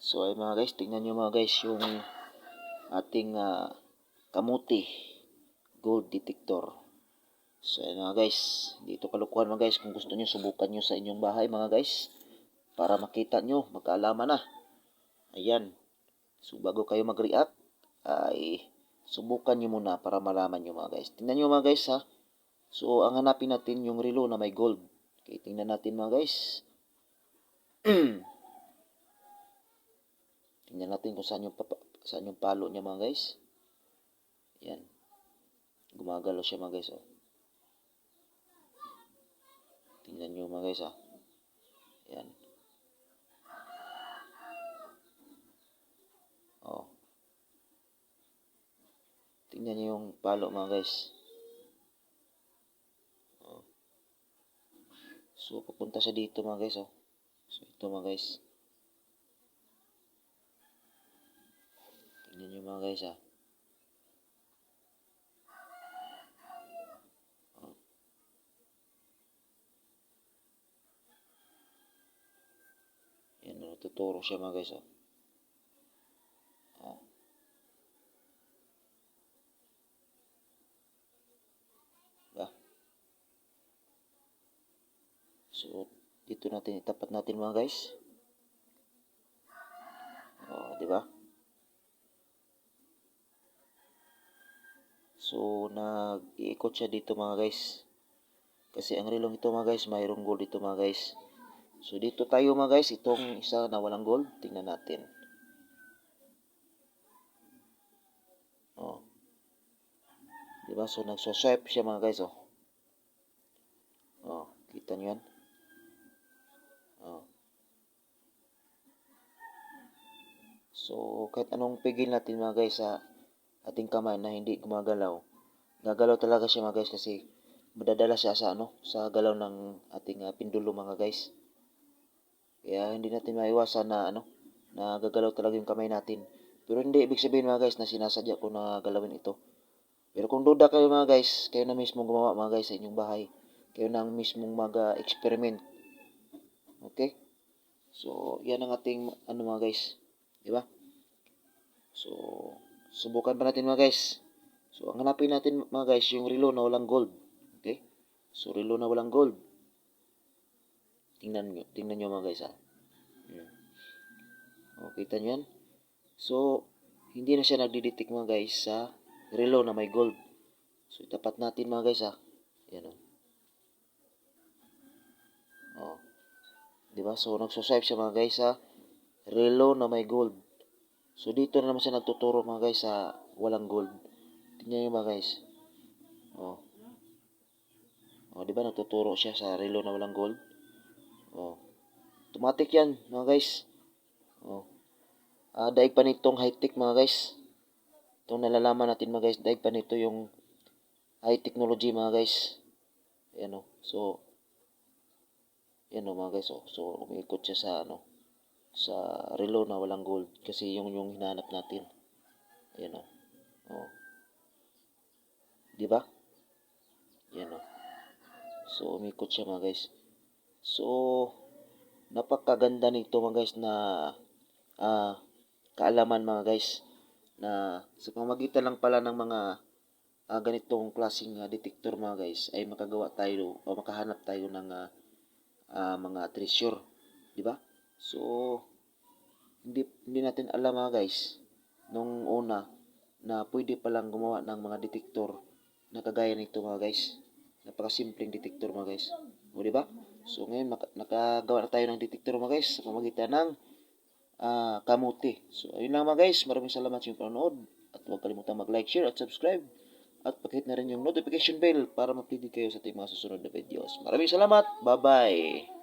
So ay mga guys, tingnan nyo mga guys yung ating ah, kamuti gold detector. So ay mga guys, dito kalukuhan mga guys kung gusto nyo subukan nyo sa inyong bahay mga guys para makita nyo, magkaalaman na. Ayan. So bago kayo mag-react ay subukan nyo muna para malaman nyo mga guys. Tingnan nyo mga guys ha. So ang hanapin natin yung relo na may gold. Okay, tingnan natin mga guys. Tingnan natin kung saan yung, saan yung palo niya mga guys. Yan. Gumagalaw siya mga guys. Oh. Tingnan nyo mga guys ah. Yan. Oh. Tingnan nyo yung palo mga guys. Oh. So, papunta siya dito mga guys. Oh. So, ito mga guys. Tingnan nyo mga guys ah. Oh. Yan, natuturo siya mga guys ah. Oh. Ba? So, dito natin itapat natin mga guys. Oh, di ba? So, nag-iikot siya dito mga guys. Kasi ang relong ito mga guys, mayroong gold dito mga guys. So, dito tayo mga guys, itong isa na walang gold, tingnan natin. Oh. Diba? So, nagso-swipe siya mga guys, oh. Oh, kita nyo yan? Oh. So, kahit anong pigil natin mga guys sa ating kamay na hindi gumagalaw, gagalaw talaga siya mga guys kasi madadala siya sa ano, sa galaw ng ating uh, pindulo mga guys. Kaya hindi natin maiwasan na ano, na gagalaw talaga yung kamay natin. Pero hindi ibig sabihin mga guys na sinasadya ko na galawin ito. Pero kung duda kayo mga guys, kayo na mismo gumawa mga guys sa inyong bahay. Kayo na ang mismong mag-experiment. Okay? So, yan ang ating ano mga guys. Di ba? So, subukan pa natin mga guys. So, ang hanapin natin mga guys, yung relo na walang gold. Okay? So, relo na walang gold. Tingnan nyo, tingnan nyo mga guys ha. Hmm. O, kita nyo yan? So, hindi na siya nagdidetect mga guys sa relo na may gold. So, itapat natin mga guys ha. Yan o. O. Diba? So, nagsuswipe siya mga guys sa relo na may gold. So, dito na naman siya nagtuturo mga guys sa walang gold. Tingnan nyo mga guys. O. O, di ba nagtuturo siya sa relo na walang gold? O. Automatic yan mga guys. O. Ah, daig pa nitong high-tech mga guys. Itong nalalaman natin mga guys, daig pa nito yung high technology mga guys. Ayan o. So, yan o mga guys o. So, umiikot siya sa ano, sa relo na walang gold. Kasi yung yung hinahanap natin. Ayan o. O. Di ba? Yan o. So, umikot siya mga guys. So, napakaganda nito mga guys na ah, kaalaman mga guys na sa pamagitan lang pala ng mga ah, ganitong klaseng ah, detector mga guys ay makagawa tayo o makahanap tayo ng ah, ah, mga treasure, di ba? So hindi hindi natin alam mga guys nung una na pwede palang gumawa ng mga detector na kagaya nito mga guys. Napakasimpleng detector mga guys. O di ba? So ngayon nakagawa na tayo ng detector mga guys sa pamagitan ng ah, kamuti. So, ayun lang mga guys. Maraming salamat sa inyong panonood. At huwag kalimutang mag-like, share, at subscribe. At pakihit na rin yung notification bell para ma-update kayo sa ating mga susunod na videos. Maraming salamat. Bye-bye.